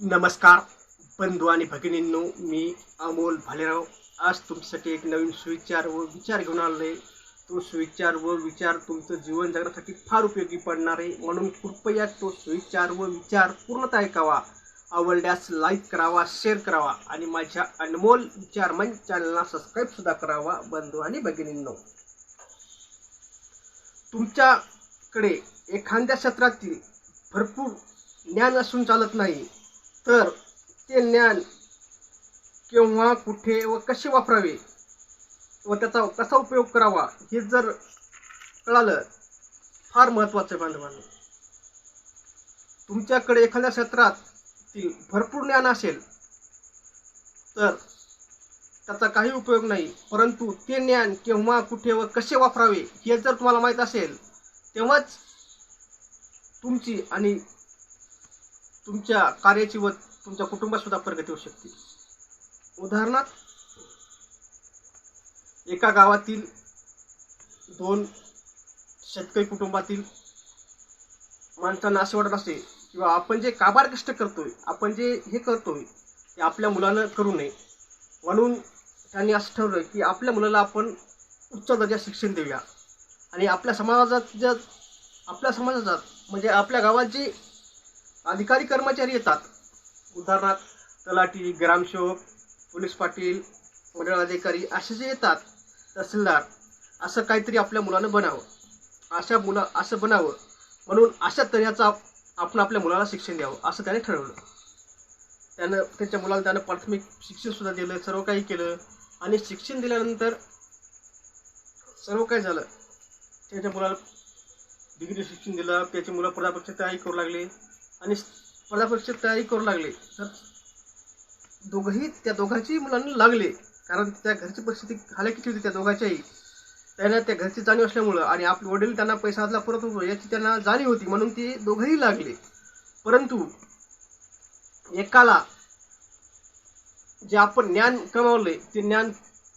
नमस्कार बंधू आणि भगिनींनो मी अमोल भालेराव. आज तुमच्यासाठी एक नवीन सुविचार व विचार घेऊन आलो आहे तो सुविचार व विचार तुमचं जीवन जगण्यासाठी फार उपयोगी पडणार आहे. म्हणून कृपया तो सुविचार व विचार पूर्णतः ऐकावा. आवडल्यास लाईक करावा शेअर करावा आणि माझ्या अनमोल विचार मंच चॅनलला सबस्क्राईबसुद्धा करावा बंधू आणि भगिनींनो. तुमच्याकडे एखाद्या क्षेत्रातील भरपूर ज्ञान असून चालत नाही तर ते ज्ञान केव्हा कुठे व कसे वापरावे व त्याचा कसा उपयोग करावा हे जर कळालं फार महत्वाचं आहे बांधवांनी. तुमच्याकडे एखाद्या क्षेत्रातील भरपूर ज्ञान असेल तर त्याचा काही उपयोग नाही. परंतु ते ज्ञान केव्हा कुठे व कसे वापरावे हे जर तुम्हाला माहीत असेल तेव्हाच तुमची आणि तुमच्या कार्याची व तुमच्या कुटुंबात सुद्धा प्रगती होऊ शकते. उदाहरणार्थ एका गावातील दोन शेतकरी कुटुंबातील माणसांना असे वाटत असते किंवा आपण जे काबार कष्ट करतोय आपण जे हे करतोय ते आपल्या मुलानं करू नये. म्हणून त्यांनी असं ठरवलं की आपल्या मुलाला आपण उच्च दर्जा शिक्षण देऊया. आणि आपल्या समाजात ज्या आपल्या समाजात म्हणजे आपल्या गावात जे अधिकारी कर्मचारी येतात. उदाहरणार्थ तलाठी ग्रामसेवक पोलीस पाटील मंडळ अधिकारी असे जे येतात तहसीलदार असं काहीतरी आपल्या मुलानं बनावं. अशा मुला असं बनावं म्हणून अशा तऱ्हेचा आपण आपल्या मुलाला शिक्षण द्यावं असं त्याने ठरवलं. त्यानं त्याच्या मुलाला त्यानं प्राथमिक शिक्षणसुद्धा दिलं सर्व काही केलं आणि शिक्षण दिल्यानंतर सर्व काही झालं. त्याच्या मुलाला डिग्री शिक्षण दिलं त्याची मुलं स्पर्धा परीक्षा तयारी करू लागले. आणि स्पर्धा परीक्षेची तयारी करू लागले. तर दोघंही त्या दोघांची मुलांना लागले. कारण त्या घरची परिस्थिती हालाकीची होती त्या दोघांच्याही. त्यांना त्या घरची जाणीव असल्यामुळं आणि आपले वडील त्यांना पैसा आदला परत होतो याची त्यांना जाणीव होती. म्हणून ते दोघंही लागले. परंतु एकाला जे आपण ज्ञान कमावले ते ज्ञान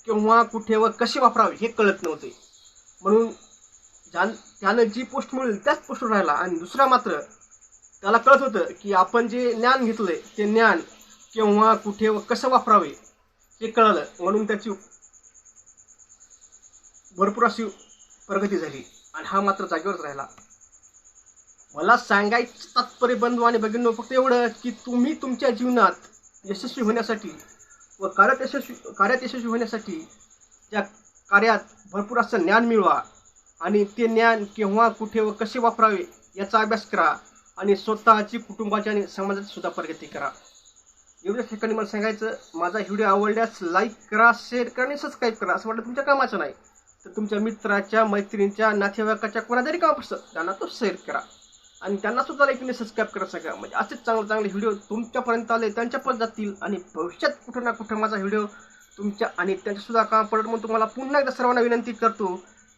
केव्हा कुठे व कसे वापरावे हे कळत नव्हते. म्हणून ज्या त्यानं जी पोस्ट मिळेल त्याच पोस्टवर राहिला. आणि दुसरा मात्र त्याला कळत होतं की आपण जे ज्ञान घेतलंय ते ज्ञान केव्हा कुठे व कसं वापरावे हे कळलं. म्हणून त्याची भरपूर अशी प्रगती झाली आणि हा मात्र जागेवरच राहिला. मला सांगायचं तात्पर्य बंधू आणि भगिनी फक्त एवढं की तुम्ही तुमच्या जीवनात यशस्वी होण्यासाठी व कार्यात यशस्वी कार्यात यशस्वी होण्यासाठी त्या कार्यात भरपूर असं ज्ञान मिळवा आणि ते ज्ञान केव्हा कुठे व कसे वापरावे याचा अभ्यास करा. आणि स्वतःची कुटुंबाची आणि समाजाची सुद्धा प्रगती करा. एवढ्याच ठिकाणी मला सांगायचं माझा व्हिडिओ आवडल्यास लाईक करा शेअर करा आणि सबस्क्राईब करा. असं वाटलं तुमच्या कामाचं नाही. तर तुमच्या मित्राच्या मैत्रिणीच्या नातेवाईकाच्या कोणा जरी काम असतं त्यांना तो शेअर करा. आणि त्यांना सुद्धा लाईकने सबस्क्राईब करा सगळं म्हणजे असेच चांगले चांगले व्हिडिओ तुमच्यापर्यंत आले त्यांच्यापर्यंत जातील आणि भविष्यात कुठं ना कुठं माझा व्हिडिओ तुमच्या आणि त्यांच्यासुद्धा काम पडत म्हणून तुम्हाला पुन्हा एकदा सर्वांना विनंती करतो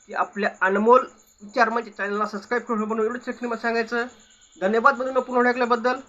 की आपल्या अनमोल विचार म्हणजे चॅनलला सबस्क्राईब करून बनवून एवढंच ठिकाणी मला सांगायचं धन्यवाद म्हणून पुन्हा ऐकल्याबद्दल